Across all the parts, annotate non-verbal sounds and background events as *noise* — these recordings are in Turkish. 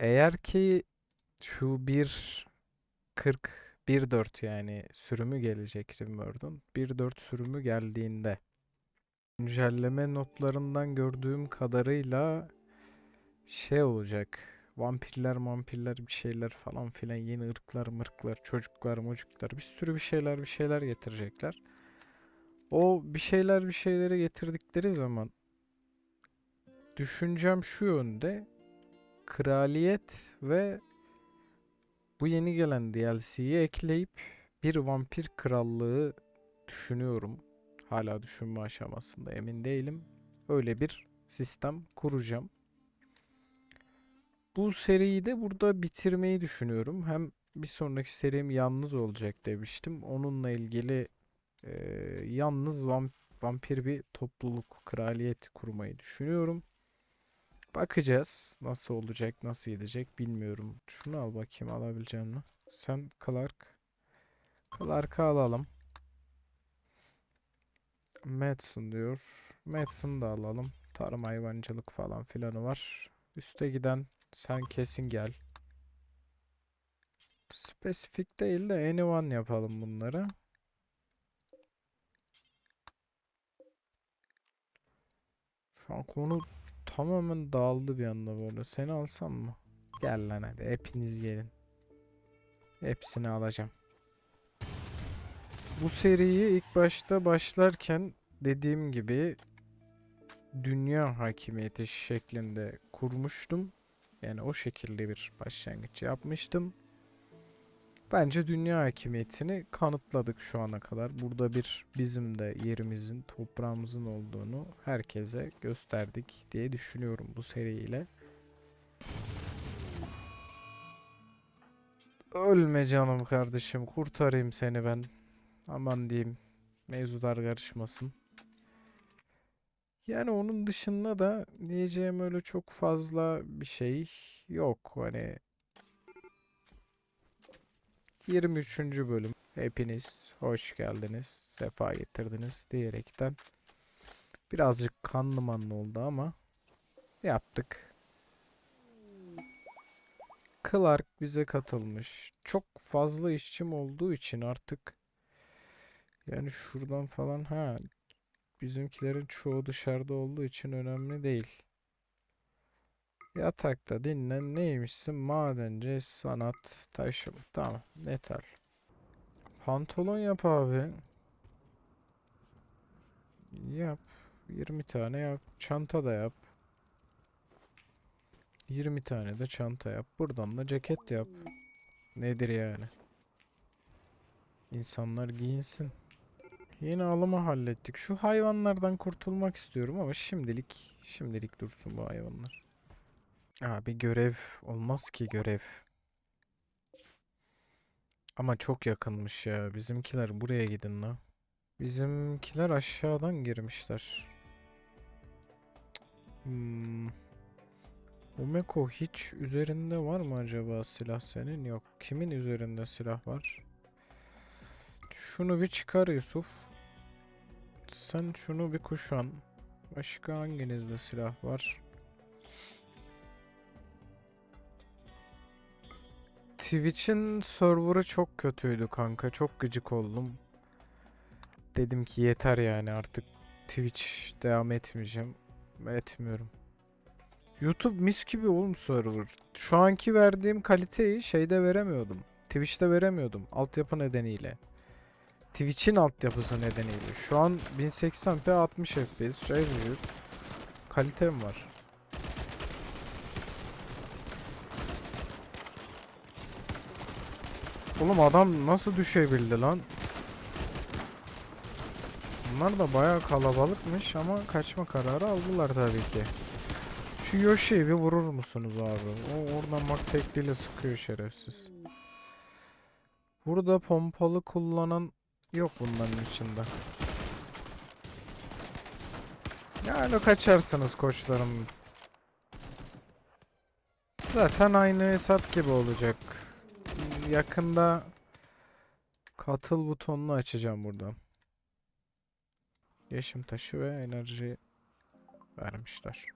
Eğer ki şu 1.40 1.4 yani sürümü gelecek Rimworld'un 1.4 sürümü geldiğinde güncelleme notlarından gördüğüm kadarıyla şey olacak. Vampirler, mampirler bir şeyler falan filan yeni ırklar, mırklar, çocuklar, mocuklar bir sürü bir şeyler bir şeyler getirecekler. O bir şeyler bir şeyleri getirdikleri zaman düşüncem şu yönde. Kraliyet ve bu yeni gelen DLC'yi ekleyip bir vampir krallığı düşünüyorum. Hala düşünme aşamasında emin değilim. Öyle bir sistem kuracağım. Bu seriyi de burada bitirmeyi düşünüyorum. Hem bir sonraki serim yalnız olacak demiştim. Onunla ilgili e, yalnız vam- vampir bir topluluk, kraliyet kurmayı düşünüyorum. Bakacağız. Nasıl olacak, nasıl gidecek bilmiyorum. Şunu al bakayım alabileceğim mi? Sen Clark. Clark'ı alalım. Madsen diyor. Madsen'ı da alalım. Tarım hayvancılık falan filanı var. Üste giden sen kesin gel. Spesifik değil de anyone yapalım bunları. Şu an konu tamamen dağıldı bir anda böyle. Seni alsam mı? Gel lan hadi hepiniz gelin. Hepsini alacağım. Bu seriyi ilk başta başlarken dediğim gibi dünya hakimiyeti şeklinde kurmuştum. Yani o şekilde bir başlangıç yapmıştım. Bence dünya hakimiyetini kanıtladık şu ana kadar. Burada bir bizim de yerimizin, toprağımızın olduğunu herkese gösterdik diye düşünüyorum bu seriyle. Ölme canım kardeşim, kurtarayım seni ben. Aman diyeyim, mevzular karışmasın. Yani onun dışında da diyeceğim öyle çok fazla bir şey yok. Hani 23. bölüm. Hepiniz hoş geldiniz, sefa getirdiniz diyerekten birazcık kanlı manlı oldu ama yaptık. Clark bize katılmış. Çok fazla işçim olduğu için artık yani şuradan falan ha bizimkilerin çoğu dışarıda olduğu için önemli değil. Yatakta dinlen neymişsin? Madenci, sanat, taşım. Tamam, yeter. Pantolon yap abi. Yap. 20 tane yap. Çanta da yap. 20 tane de çanta yap. Buradan da ceket yap. Nedir yani? İnsanlar giyinsin. Yeni alımı hallettik. Şu hayvanlardan kurtulmak istiyorum ama şimdilik şimdilik dursun bu hayvanlar. Abi görev olmaz ki görev. Ama çok yakınmış ya. Bizimkiler buraya gidin la. Bizimkiler aşağıdan girmişler. Hmm. Umeko hiç üzerinde var mı acaba silah senin? Yok. Kimin üzerinde silah var? Şunu bir çıkar Yusuf. Sen şunu bir kuşan. Başka hanginizde silah var? Twitch'in server'ı çok kötüydü kanka. Çok gıcık oldum. Dedim ki yeter yani artık Twitch devam etmeyeceğim. Etmiyorum. YouTube mis gibi oğlum server. Şu anki verdiğim kaliteyi şeyde veremiyordum. Twitch'te veremiyordum altyapı nedeniyle. Twitch'in altyapısı nedeniyle. Şu an 1080p 60 FPS review kalitem var. Oğlum adam nasıl düşebildi lan? Bunlar da bayağı kalabalıkmış ama kaçma kararı aldılar tabii ki. Şu Yoshi'yi bir vurur musunuz abi? O oradan bak tekliyle sıkıyor şerefsiz. Burada pompalı kullanan yok bunların içinde. Yani kaçarsınız koçlarım. Zaten aynı hesap gibi olacak. Yakında katıl butonunu açacağım buradan. Yaşım taşı ve enerji vermişler.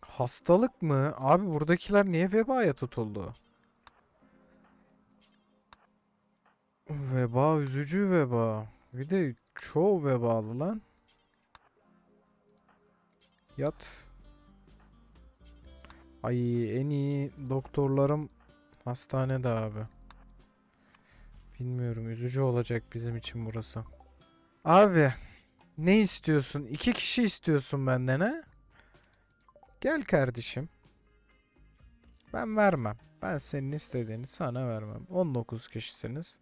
Hastalık mı? Abi buradakiler niye vebaya tutuldu? Veba üzücü veba. Bir de çoğu vebalı lan. Yat. Ay en iyi doktorlarım hastanede abi. Bilmiyorum üzücü olacak bizim için burası. Abi ne istiyorsun? İki kişi istiyorsun benden ha? Gel kardeşim. Ben vermem. Ben senin istediğini sana vermem. 19 kişisiniz.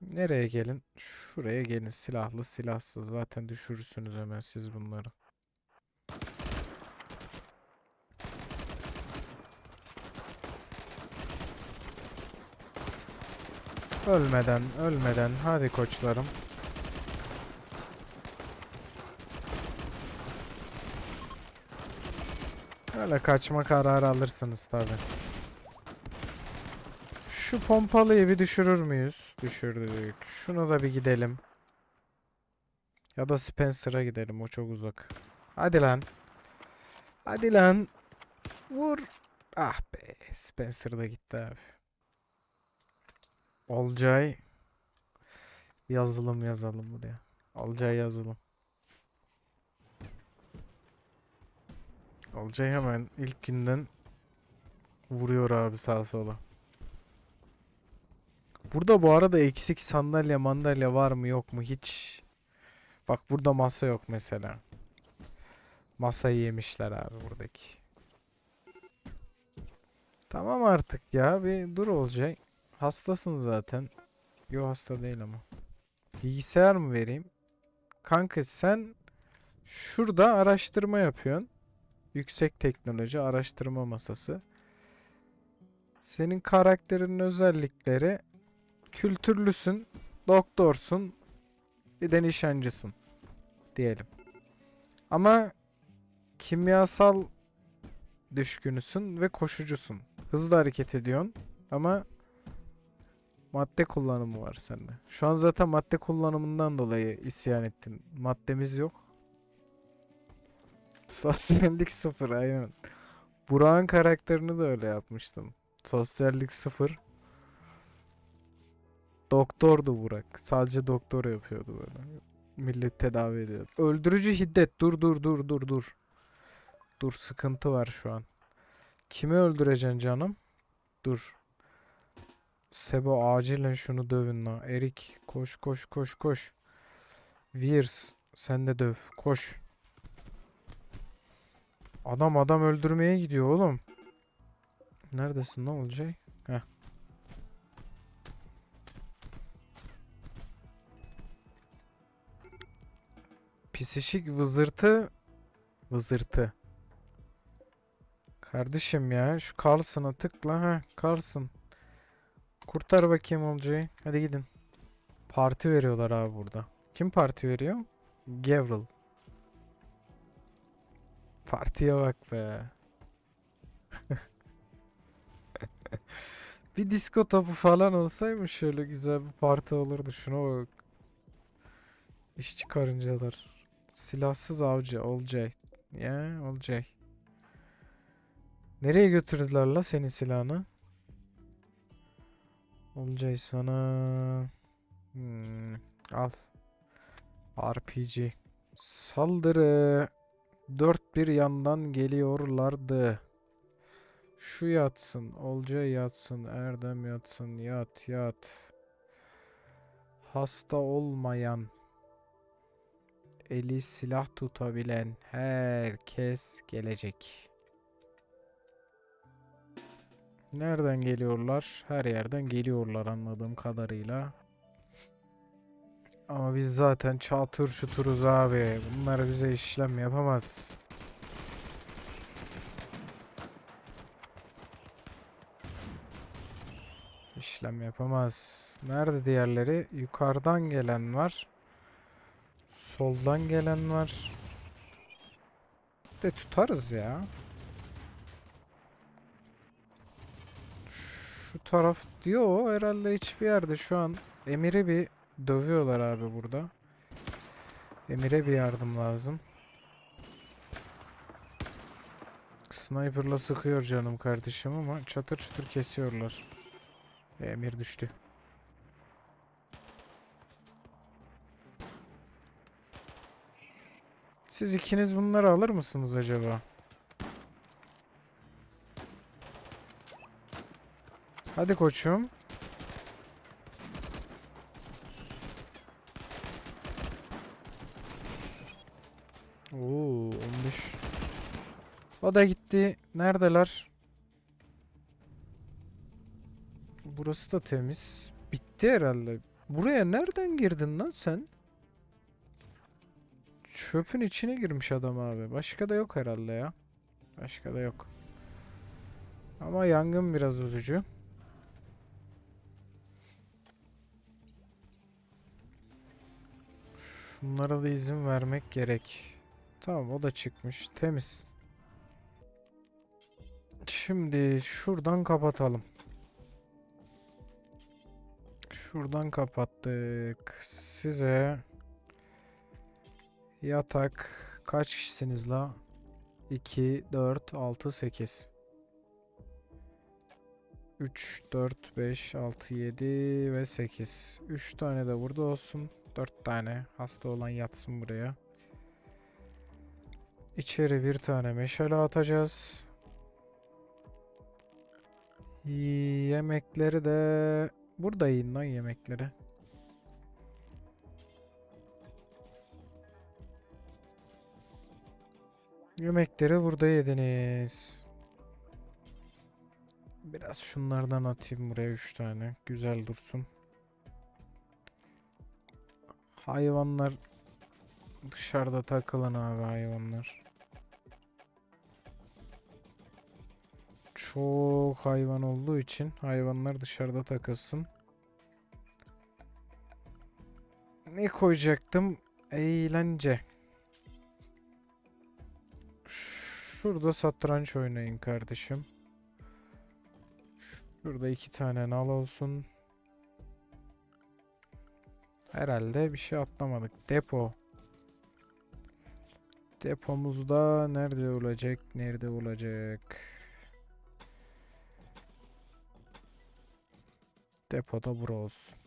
Nereye gelin? Şuraya gelin. Silahlı silahsız. Zaten düşürürsünüz hemen siz bunları. Ölmeden, ölmeden. Hadi koçlarım. Öyle kaçma kararı alırsınız tabi. Şu pompalıyı bir düşürür müyüz? Düşürdük. Şunu da bir gidelim. Ya da Spencer'a gidelim. O çok uzak. Hadi lan. Hadi lan. Vur. Ah be. Spencer da gitti abi. Olcay. Yazılım yazalım buraya. Olcay yazılım. Olcay hemen ilk günden vuruyor abi sağa sola. Burada bu arada eksik sandalye mandalye var mı yok mu hiç. Bak burada masa yok mesela. Masayı yemişler abi buradaki. Tamam artık ya bir dur Olcay. Hastasın zaten. Yo hasta değil ama. Bilgisayar mı vereyim? Kanka sen şurada araştırma yapıyorsun. Yüksek teknoloji araştırma masası. Senin karakterinin özellikleri kültürlüsün, doktorsun, bir de nişancısın diyelim. Ama kimyasal düşkünüsün ve koşucusun. Hızlı hareket ediyorsun ama madde kullanımı var sende. Şu an zaten madde kullanımından dolayı isyan ettin. Maddemiz yok. *laughs* Sosyallik sıfır aynen. Burak'ın karakterini de öyle yapmıştım. Sosyallik sıfır. Doktordu Burak. Sadece doktor yapıyordu böyle. Millet tedavi ediyordu. Öldürücü hiddet. Dur dur dur dur dur. Dur sıkıntı var şu an. Kimi öldüreceksin canım? Dur. Sebo acilen şunu dövün la. Erik koş koş koş koş. Viers sen de döv. Koş. Adam adam öldürmeye gidiyor oğlum. Neredesin lan Olcay? Heh. Pisişik vızırtı vızırtı. Kardeşim ya şu Carlson'a tıkla ha Carlson. Kurtar bakayım Olcay'ı. Hadi gidin. Parti veriyorlar abi burada. Kim parti veriyor? Gavril. Partiye bak be. *laughs* bir disko topu falan olsaymış şöyle güzel bir parti olurdu. Şuna bak. İşçi karıncalar. Silahsız avcı Olcay. Ya Olcay. Nereye götürdüler la senin silahını? Olcay sana. Hmm, al. RPG. Saldırı. Dört bir yandan geliyorlardı. Şu yatsın, Olcay yatsın, Erdem yatsın, yat yat. Hasta olmayan, eli silah tutabilen herkes gelecek. Nereden geliyorlar? Her yerden geliyorlar anladığım kadarıyla. Ama biz zaten çatır çuturuz abi. Bunlar bize işlem yapamaz. İşlem yapamaz. Nerede diğerleri? Yukarıdan gelen var. Soldan gelen var. De tutarız ya. Şu taraf diyor herhalde hiçbir yerde şu an Emir'i bir dövüyorlar abi burada. Emir'e bir yardım lazım. Sniper'la sıkıyor canım kardeşim ama çatır çatır kesiyorlar. Emir düştü. Siz ikiniz bunları alır mısınız acaba? Hadi koçum. Oo, 15. O da gitti. Neredeler? Burası da temiz. Bitti herhalde. Buraya nereden girdin lan sen? Çöpün içine girmiş adam abi. Başka da yok herhalde ya. Başka da yok. Ama yangın biraz üzücü. Şunlara da izin vermek gerek. Tamam o da çıkmış. Temiz. Şimdi şuradan kapatalım. Şuradan kapattık. Size yatak kaç kişisiniz la? 2, 4, 6, 8. 3, 4, 5, 6, 7 ve 8. 3 tane de burada olsun. 4 tane. Hasta olan yatsın buraya. İçeri bir tane meşale atacağız. Yemekleri de burada yiyin lan yemekleri. Yemekleri burada yediniz. Biraz şunlardan atayım buraya 3 tane. Güzel dursun. Hayvanlar dışarıda takılan abi hayvanlar. Çok hayvan olduğu için hayvanlar dışarıda takılsın. Ne koyacaktım? Eğlence. Şurada satranç oynayın kardeşim. Şurada iki tane nal olsun. Herhalde bir şey atlamadık. Depo. Depomuzda nerede olacak? Nerede olacak? Depoda bura olsun.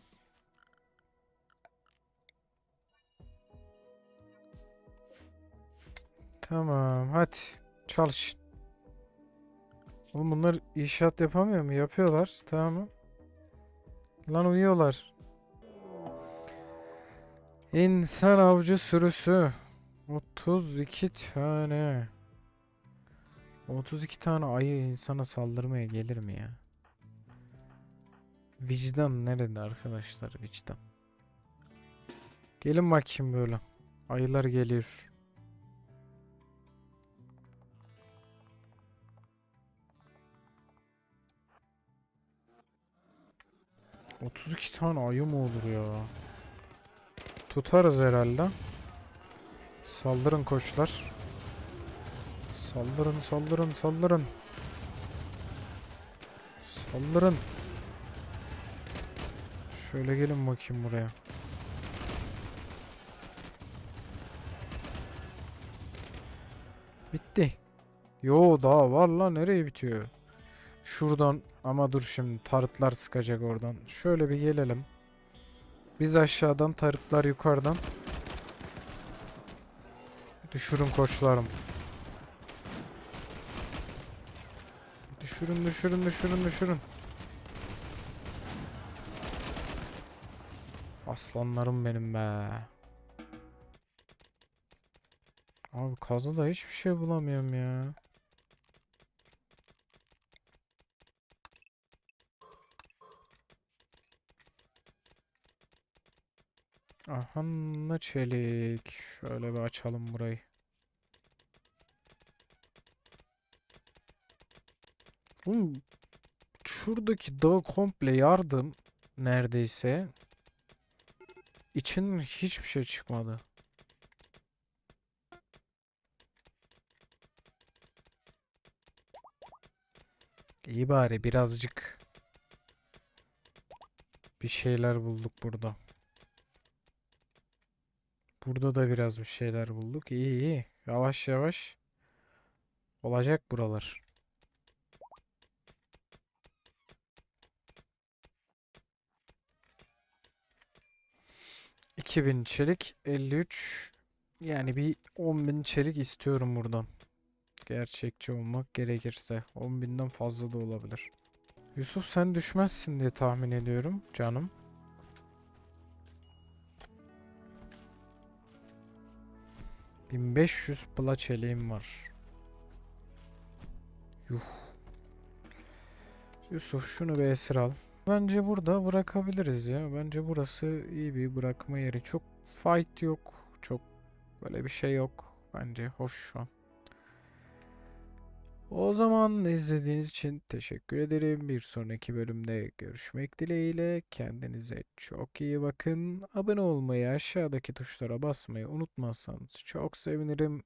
Tamam hadi çalış. Oğlum bunlar inşaat yapamıyor mu? Yapıyorlar. Tamam. Lan uyuyorlar. İnsan avcı sürüsü. 32 tane. 32 tane ayı insana saldırmaya gelir mi ya? Vicdan nerede arkadaşlar vicdan? Gelin bakayım böyle. Ayılar geliyor. Otuz iki tane ayı mı olur ya? Tutarız herhalde. Saldırın koçlar. Saldırın saldırın saldırın. Saldırın. Şöyle gelin bakayım buraya. Bitti. Yo daha var lan nereye bitiyor? Şuradan ama dur şimdi tarıtlar sıkacak oradan. Şöyle bir gelelim. Biz aşağıdan tarıtlar yukarıdan. Düşürün koçlarım. Düşürün düşürün düşürün düşürün. Aslanlarım benim be. Abi kazıda hiçbir şey bulamıyorum ya. Aha çelik. Şöyle bir açalım burayı. Oğlum, şuradaki dağ komple yardım neredeyse. İçinden hiçbir şey çıkmadı. İyi bari birazcık bir şeyler bulduk burada. Burada da biraz bir şeyler bulduk. İyi iyi. Yavaş yavaş Olacak buralar. ...2000 çelik, 53... ...yani bir 10.000 çelik istiyorum buradan. Gerçekçi olmak gerekirse. 10.000'den fazla da olabilir. Yusuf sen düşmezsin diye tahmin ediyorum canım. ...1500 pala çeliğim var. Yuh. Yusuf şunu bir esir al. Bence burada bırakabiliriz ya. Bence burası iyi bir bırakma yeri. Çok fight yok. Çok böyle bir şey yok. Bence hoş şu an. O zaman izlediğiniz için teşekkür ederim. Bir sonraki bölümde görüşmek dileğiyle. Kendinize çok iyi bakın. Abone olmayı, aşağıdaki tuşlara basmayı unutmazsanız çok sevinirim.